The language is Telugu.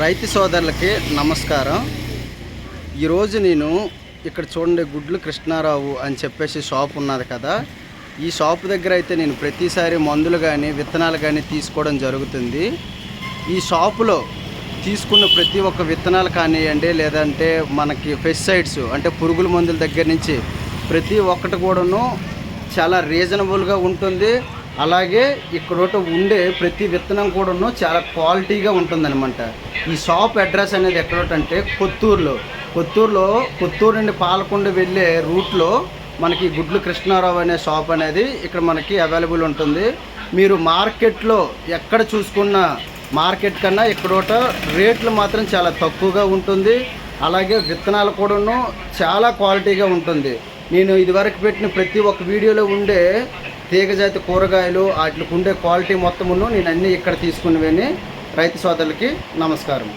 రైతు సోదరులకి నమస్కారం. ఈరోజు నేను ఇక్కడ చూడండి గుడ్లు కృష్ణారావు అని చెప్పేసి షాప్ ఉన్నది కదా. ఈ షాప్ దగ్గర అయితే నేను ప్రతిసారి మందులు కానీ విత్తనాలు కానీ తీసుకోవడం జరుగుతుంది. ఈ షాపులో తీసుకున్న ప్రతి ఒక్క విత్తనాలు కానివ్వండి లేదంటే మనకి పెస్టిసైడ్స్ అంటే పురుగుల మందుల దగ్గర నుంచి ప్రతి ఒక్కటి కూడాను చాలా రీజనబుల్గా ఉంటుంది. అలాగే ఇక్కడ ఉండే ప్రతి విత్తనం కూడాను చాలా క్వాలిటీగా ఉంటుందన్నమాట. ఈ షాప్ అడ్రస్ అనేది ఎక్కడోటంటే కొత్తూరులో. కొత్తూరులో కొత్తూరు నుండి పాలకొండ వెళ్ళే రూట్లో మనకి గుడ్లు కృష్ణారావు అనే షాప్ అనేది ఇక్కడ మనకి అవైలబుల్ ఉంటుంది. మీరు మార్కెట్లో ఎక్కడ చూసుకున్న మార్కెట్ కన్నా ఇక్కడోట రేట్లు మాత్రం చాలా తక్కువగా ఉంటుంది. అలాగే విత్తనాలు కూడాను చాలా క్వాలిటీగా ఉంటుంది. నేను ఇదివరకు పెట్టిన ప్రతి ఒక్క వీడియోలో ఉండే తీగజాతి కూరగాయలు వాటికి ఉండే క్వాలిటీ మొత్తమును నేను అన్నీ ఇక్కడ తీసుకునేవని రైతు సోదరులకి నమస్కారం.